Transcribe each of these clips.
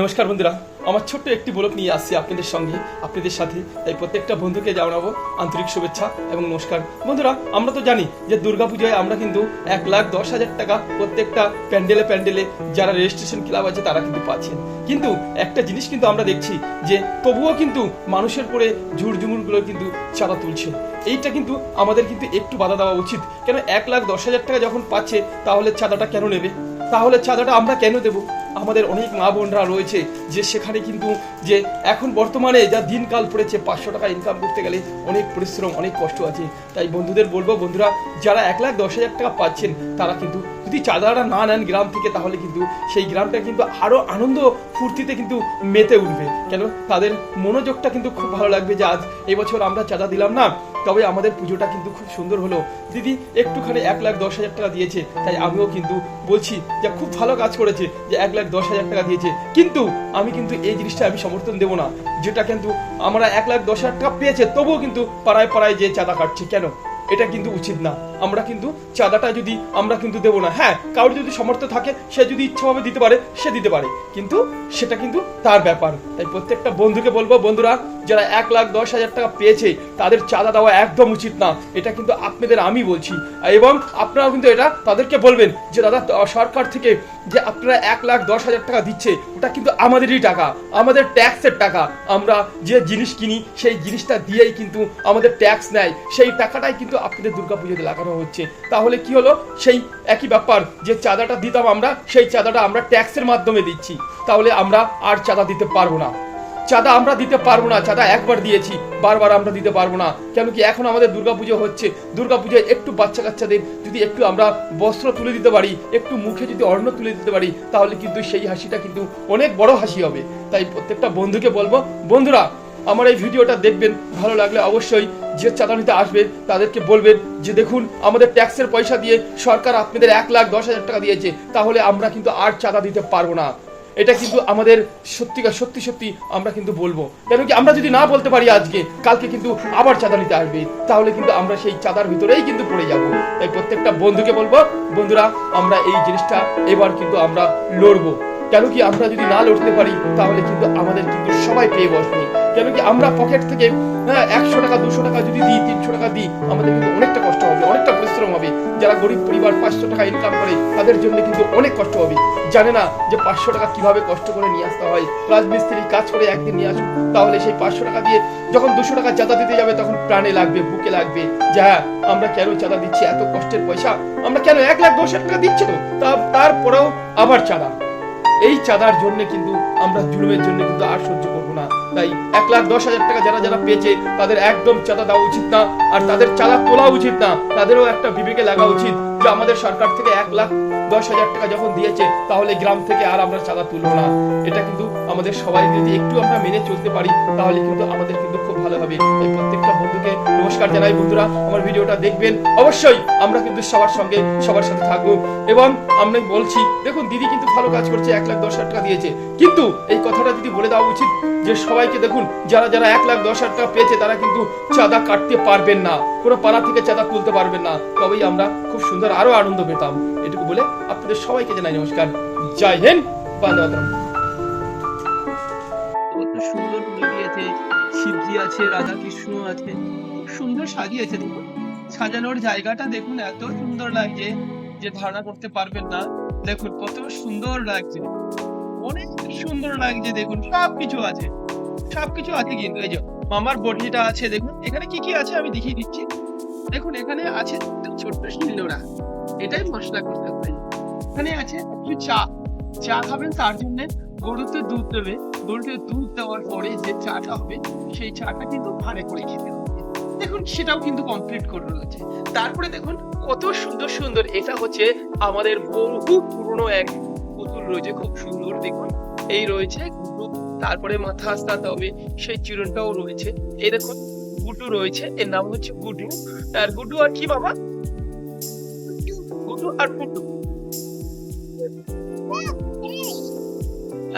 নমস্কার বন্ধুরা, আমার ছোট্ট একটি ব্লগ নিয়ে আসছি আপনাদের সঙ্গে, আপনাদের সাথে। তাই প্রত্যেকটা বন্ধুকে জানাব আন্তরিক শুভেচ্ছা এবং নমস্কার। বন্ধুরা, আমরা তো জানি যে দুর্গাপূজায় আমরা কিন্তু এক লাখ দশ হাজার টাকা প্রত্যেকটা প্যান্ডেলে প্যান্ডেলে যারা রেজিস্ট্রেশন ক্লাব আছে, তারা কিন্তু পাচ্ছেন। কিন্তু একটা জিনিস কিন্তু আমরা দেখছি যে তবুও কিন্তু মানুষের পরে ঝুড়ঝুমুরগুলো কিন্তু চাঁদা তুলছে। এইটা কিন্তু আমাদের কিন্তু একটু বাধা দেওয়া উচিত। কেন এক লাখ দশ হাজার টাকা যখন পাচ্ছে, তাহলে চাঁদাটা কেন নেবে? তাহলে চাঁদাটা আমরা কেন দেব? আমাদের অনেক মা বোনরা রয়েছে যে সেখানে কিন্তু যে এখন বর্তমানে যা দিনকাল পড়েছে, পাঁচশো টাকা ইনকাম করতে গেলে অনেক পরিশ্রম, অনেক কষ্ট আছে। তাই বন্ধুদের বলব, বন্ধুরা, যারা এক লাখ দশ হাজার টাকা পাচ্ছেন, তারা কিন্তু যদি চাঁদাটা না নেন গ্রাম থেকে, তাহলে কিন্তু সেই গ্রামটা কিন্তু আরও আনন্দ ফুর্তিতে কিন্তু মেতে উঠবে। কেন? তাদের মনোযোগটা কিন্তু খুব ভালো লাগবে যে আজ এবছর আমরা চাঁদা দিলাম না। তবে আমাদের পুজোটা কিন্তু খুব সুন্দর হলো। দিদি, একটুখানি এক লাখ দশ হাজার টাকা দিয়েছে, তাই আমিও কিন্তু বলছি যে খুব ভালো কাজ করেছে যে এক লাখ দশ হাজার টাকা দিয়েছে। কিন্তু আমি কিন্তু এই জিনিসটা আমি সমর্থন দেবো না। যেটা কিন্তু আমরা এক লাখ দশ হাজার টাকা পেয়েছে, তবুও কিন্তু পাড়ায় পাড়ায় যে চাঁদা কাটছে। কেন? এটা কিন্তু উচিত না। আমরা কিন্তু চাঁদাটা যদি, আমরা কিন্তু দেবো না। হ্যাঁ কারোর যদি সামর্থ্য থাকে, সে যদি ইচ্ছাভাবে দিতে পারে, সে দিতে পারে। কিন্তু সেটা কিন্তু তার ব্যাপার। তাই প্রত্যেকটা বন্ধুকে বলব, বন্ধুরা, যারা এক লাখ দশ হাজার টাকা পেয়েছে, তাদের চাঁদা দেওয়া একদম উচিত না। এটা কিন্তু আপনাদের আমি বলছি। এবং আপনারাও কিন্তু এটা তাদেরকে বলবেন যে, দাদা সরকার থেকে যে আপনারা এক লাখ দশ হাজার টাকা দিচ্ছে, ওটা কিন্তু আমাদেরই টাকা, আমাদের ট্যাক্সের টাকা। আমরা যে জিনিস কিনি, সেই জিনিসটা দিয়েই কিন্তু আমাদের ট্যাক্স নেয়। সেই টাকাটাই কিন্তু আপনাদের দুর্গাপুজোতে লাগানো হচ্ছে। তাহলে কি হলো? সেই একই ব্যাপার, যে চাঁদাটা দিতাম আমরা, সেই চাঁদাটা আমরা ট্যাক্সের মাধ্যমে দিচ্ছি। তাহলে আমরা আর চাঁদা দিতে পারব না। চাঁদা আমরা দিতে পারব না, চাঁদা একবার দিয়েছি, বারবার আমরা দিতে পারব না। কেন কি এখন আমাদের দুর্গাপুজো হচ্ছে, দুর্গাপুজোয় একটু বাচ্চা কাচ্চাদের যদি একটু আমরা বস্ত্র তুলে দিতে পারি, একটু মুখে যদি অন্ন তুলে দিতে পারি, তাহলে কিন্তু সেই হাসিটা কিন্তু অনেক বড় হাসি হবে। তাই প্রত্যেকটা বন্ধুকে বলব, বন্ধুরা, আমার এই ভিডিওটা দেখবেন, ভালো লাগলে অবশ্যই যে চাঁদা নিতে আসবেন তাদেরকে বলবেন যে দেখুন, আমাদের ট্যাক্সের পয়সা দিয়ে সরকার আপনাদের এক লাখ দশ হাজার টাকা দিয়েছে, তাহলে আমরা কিন্তু আর চাঁদা দিতে পারব না। এটা কিন্তু আমাদের সত্যিকার সত্যি সত্যি আমরা কিন্তু বলব। কেন কি আমরা যদি না বলতে পারি আজকে, কালকে কিন্তু আবার চাঁদা নিতে আসবে। তাহলে কিন্তু আমরা সেই চাঁদার ভিতরেই কিন্তু পড়ে যাব। তাই প্রত্যেকটা বন্ধুকে বলব, বন্ধুরা, আমরা এই জিনিসটা এবার কিন্তু আমরা লড়বো। কেন কি আমরা যদি না লড়তে পারি, তাহলে কিন্তু আমাদের কিন্তু সবাই পেয়ে বসবে। কেন কি আমরা পকেট থেকে হ্যাঁ একশো টাকা, দুশো টাকা যদি দিই, তিনশো টাকা দিই, আমাদের কিন্তু অনেকটা কষ্ট হবে, অনেকটা পরিশ্রম হবে। যারা গরিব পরিবার, পাঁচশো টাকা ইনকাম করে, তাদের জন্য কিন্তু অনেক কষ্ট হবে। জানে না যে পাঁচশো টাকা কীভাবে কষ্ট করে নিয়ে আসতে হয়। রাজমিস্ত্রি কাজ করে একদিন নিয়ে আসুক, তাহলে সেই পাঁচশো টাকা দিয়ে যখন দুশো টাকা চাঁদা দিতে যাবে, তখন প্রাণে লাগবে, বুকে লাগবে যে হ্যাঁ আমরা কেন চাঁদা দিচ্ছি, এত কষ্টের পয়সা, আমরা কেন এক লাখ, দশ টাকা দিচ্ছি তো, তারপরেও আবার চাঁদা। এই চাঁদার জন্য কিন্তু আমরা জুলুমের জন্য কিন্তু আর সহ্য করব না। তাই এক লাখ দশ হাজার টাকা যারা যারা পেয়েছে, তাদের একদম চাঁদা দেওয়া উচিত না, আর তাদের চাঁদা তোলা উচিত না। তাদেরও একটা বিবেকে লাগা উচিত যে আমাদের সরকার থেকে এক লাখ দশ হাজার টাকা যখন দিয়েছে, তাহলে গ্রাম থেকে আর আমরা চাঁদা তুলবো না। এটা কিন্তু আমাদের সবাই যদি একটু আমরা মেনে চলতে পারি, তাহলে কিন্তু আমাদের কিন্তু ভালো হবে। তাই প্রত্যেকটা বন্ধুকে নমস্কার জানাই। বন্ধুরা, আমার ভিডিওটা দেখবেন। অবশ্যই আমরা কিন্তু সবার সঙ্গে সবার সাথে থাকব এবং আমরা বলছি, দেখুন, দিদি কিন্তু ভালো কাজ করছে, এক লাখ দশ হাজার টাকা দিয়েছে। কিন্তু এই কথাটা যদি বলে দেওয়া উচিত যে সবাইকে দেখুন, যারা যারা এক লাখ দশ হাজার টাকা পেয়েছে, তারা কিন্তু চাঁদা কাটতে পারবেন না। কোনো পাড়া থেকে চাঁদা তুলতে পারবেন না। তবেই আমরা খুব সুন্দর আরও আনন্দ পেতাম। এটুকু বলে আপনাদের সবাইকে জানাই নমস্কার। জয় হিন্দ। বন্দে আছে রাধা কৃষ্ণ আছে। খুব সুন্দর সাজিয়েছে দেখুন। সাজানোর জায়গাটা দেখুন, এত সুন্দর লাগছে যে ধারণা করতে পারবেন না। দেখুন, কত সুন্দর লাগছে। অনেক সুন্দর লাগছে দেখুন সব কিছু আছে। সব কিছু আছে কিন্তু, এই যে মামার বটিটা আছে, দেখুন। এখানে কি কি আছে আমি দেখিয়ে দিচ্ছি। দেখুন, এখানে আছে ছোট্ট শিলনোড়া। এটাই মশলা করতে হবে এখানে আছে একটু চা। চা খাবেন তার জন্য। গরুতে দুধ দেবে। গরুতে দুধ দেওয়ার পরে যে চাটা হবে, সেই চাটা কিন্তু ভারে করে খেতে হবে। দেখুন, সেটাও কিন্তু কমপ্লিট করে রয়েছে। তারপরে দেখুন, কত সুন্দর সুন্দর এটা হচ্ছে আমাদের বহু পুরনো এক পুতুল রয়েছে, খুব সুন্দর দেখুন। এই রয়েছে গুড্ডু তারপরে মাথা আস্তাতে হবে, সেই চিরনটাও রয়েছে। এই দেখুন গুড্ডু রয়েছে, এর নাম হচ্ছে গুড্ডু আর গুড্ডু আর কি বাবা? গুড্ডু আর গুড্ডু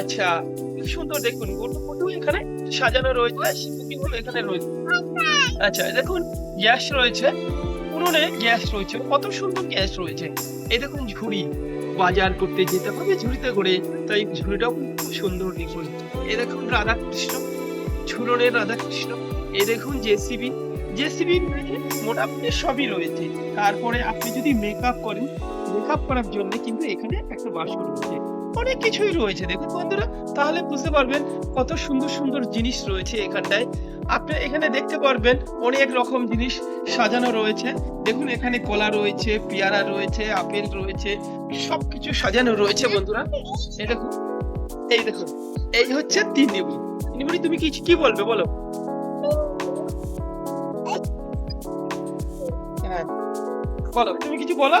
আচ্ছা কি সুন্দর দেখুন গুড্ডু এখানে সাজানো রয়েছে আর এখানে রয়েছে। আচ্ছা দেখুন, গ্যাস রয়েছে, উনুনে গ্যাস রয়েছে, কত সুন্দর গ্যাস রয়েছে। এই দেখুন ঝুড়ি, বাজার করতে যেতে হবে, ঝুড়িতে করে, তাই ঝুড়িটাও খুব সুন্দর দেখুন। এ দেখুন রাধা কৃষ্ণ ঝুলনের রাধা কৃষ্ণ এ দেখুন জেসিবি জেসিবি মোটামুটি সবই রয়েছে। তারপরে আপনি যদি মেকআপ করেন মেকআপ করার জন্য কিন্তু এখানে একটা বাস্ক রয়েছে। অনেক কিছুই রয়েছে। দেখুন বন্ধুরা, তাহলে বুঝতে পারবেন কত সুন্দর সুন্দর জিনিস রয়েছে এখানটায়। আপনি এখানে দেখতে পারবেন অনেক রকম জিনিস সাজানো রয়েছে। দেখুন এখানে কলা রয়েছে, পেয়ারা রয়েছে, আপেল রয়েছে, সবকিছু সাজানো রয়েছে বন্ধুরা। এই দেখুন এই দেখুন, এই হচ্ছে তিন নিবুড়ি। নিবুড়ি তুমি কি কি বলবে বলো? হ্যাঁ বলো, তুমি কিছু বলো?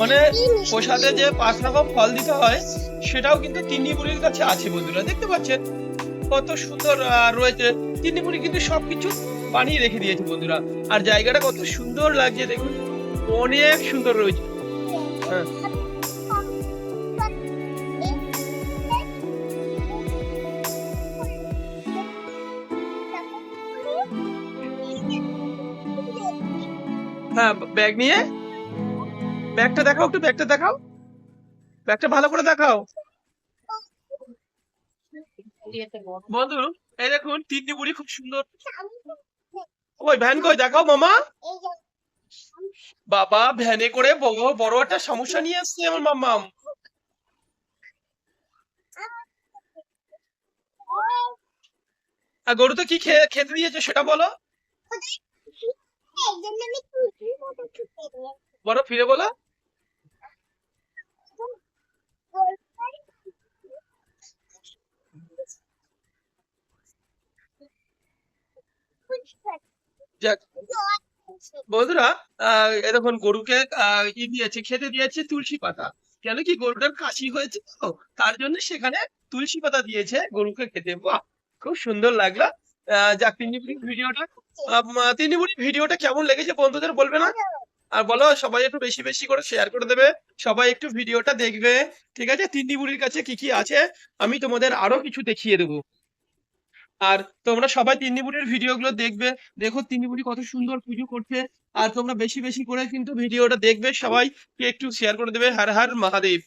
মানে প্রসাদে যে পাঁচ রকম ফল দিতে হয়, সেটাও কিন্তু তিন্নি বুড়ির কাছে আছে বন্ধুরা, দেখতে পাচ্ছেন? কত সুন্দর রয়েছে। তিন্নি বুড়ি কিন্তু সবকিছু বানিয়ে রেখে দিয়েছে বন্ধুরা। আর জায়গাটা কত সুন্দর লাগছে, দেখুন। অনেক সুন্দর রয়েছে। হ্যাঁ। ব্যাগ নিয়ে। ব্যাগটা দেখাও একটু ব্যাগটা দেখাও। ব্যাগটা ভালো করে দেখাও। বন্ধু, এই দেখুন, তিন্নি বুড়ি খুব সুন্দর। ওই ভ্যান কই? দেখাও মামা। বাবা, ভ্যানে করে বড় বড় একটা সমস্যা নিয়ে আসছে আমার মাম্মাম। আর গরু তো কি খেতে দিয়েছে সেটা বলো। বড় ফিরে বলো। বন্ধুরা আহ, এ দেখুন গরুকে ই দিয়েছে খেতে দিয়েছে তুলসী পাতা। কেন কি গরুটার কাশি হয়েছে তো? তার জন্য সেখানে তুলসী পাতা দিয়েছে গরুকে খেতে। বাহ খুব সুন্দর লাগল। আহ, যাক বুড়ি ভিডিওটা তিন্নি ভিডিওটা কেমন লেগেছে বন্ধুদের বলবে না? আর বলো সবাই একটু বেশি বেশি করে শেয়ার করে দেবে। সবাই একটু ভিডিওটা দেখবে ঠিক আছে? তিন্নি বুড়ির কাছে কি কি আছে আমি তোমাদের আরও কিছু দেখিয়ে দেবো। আর তোমরা সবাই তিন্নি বুড়ির ভিডিওগুলো দেখবে। দেখো তিন্নি বুড়ি কত সুন্দর পুজো করছে। আর তোমরা বেশি বেশি করে কিন্তু ভিডিওটা দেখবে। সবাই একটু শেয়ার করে দেবে। হর হর মহাদেব।